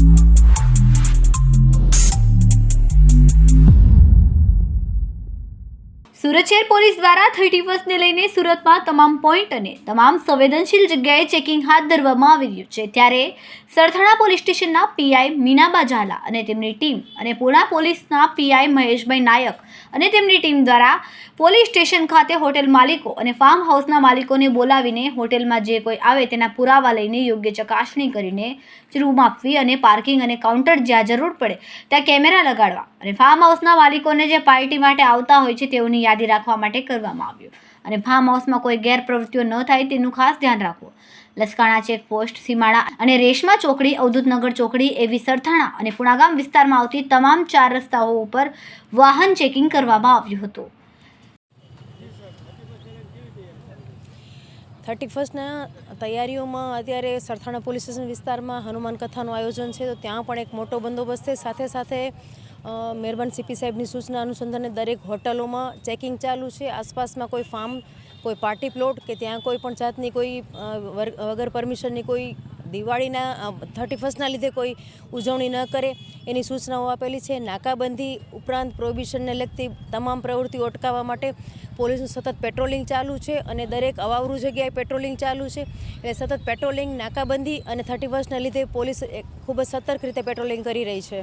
You. Surat શહેર police દ્વારા thirty ફર્સ્ટને લઈને સુરતમાં તમામ પોઈન્ટ અને તમામ સંવેદનશીલ જગ્યાએ ચેકિંગ હાથ ધરવામાં આવી રહ્યું છે. ત્યારે સરથાણા પોલીસ સ્ટેશનના પીઆઈ મીનાબા ઝાલા અને તેમની ટીમ અને પુણા પોલીસના પીઆઈ મહેશભાઈ નાયક અને તેમની ટીમ દ્વારા પોલીસ સ્ટેશન ખાતે હોટેલ માલિકો અને ફાર્મ હાઉસના માલિકોને બોલાવીને હોટેલમાં જે કોઈ આવે તેના પુરાવા લઈને યોગ્ય ચકાસણી કરીને રૂમ આપવી અને પાર્કિંગ અને કાઉન્ટર જ્યાં જરૂર પડે ત્યાં કેમેરા લગાડવા અને ફાર્મ હાઉસના માલિકોને જે પાર્ટી માટે આવતા હોય છે તેઓની યાદી રાખવા માટે કરવામાં આવ્યું. અને ફાર્મ હાઉસમાં કોઈ ગેરપ્રવૃત્તિઓ ન થાય તેનું ખાસ ધ્યાન રાખવું. લસકાણા ચેકપોસ્ટ સીમાડા અને રેશમા ચોકડી, અવધૂતનગર ચોકડી એવી સરથાણા અને પુણાગામ વિસ્તારમાં આવતી તમામ ચાર રસ્તાઓ ઉપર વાહન ચેકિંગ કરવામાં આવ્યું હતું. થર્ટી ફર્સ્ટના તૈયારીઓમાં અત્યારે સરથાણા પોલીસ સ્ટેશન વિસ્તારમાં હનુમાન કથાનું આયોજન છે, તો ત્યાં પણ એક મોટો બંદોબસ્ત છે. સાથે સાથે મહેરબાન સીપી સાહેબની સૂચના અનુસંધાને દરેક હોટલોમાં ચેકિંગ ચાલુ છે. આસપાસમાં કોઈ ફાર્મ, કોઈ પાર્ટી પ્લોટ કે ત્યાં કોઈ પણ જાતની કોઈ વગર પરમિશનની કોઈ દિવાળીના થર્ટી ફર્સ્ટના લીધે કોઈ ઉજવણી ન કરે એની સૂચનાઓ આપેલી છે. નાકાબંધી ઉપરાંત પ્રોહિબિશનને લગતી તમામ પ્રવૃત્તિઓ અટકાવવા માટે પોલીસનું સતત પેટ્રોલિંગ ચાલુ છે અને દરેક અવાવરું જગ્યાએ પેટ્રોલિંગ ચાલુ છે. એટલે સતત પેટ્રોલિંગ, નાકાબંધી અને થર્ટી ફર્સ્ટના લીધે પોલીસ ખૂબ જ સતર્ક રીતે પેટ્રોલિંગ કરી રહી છે.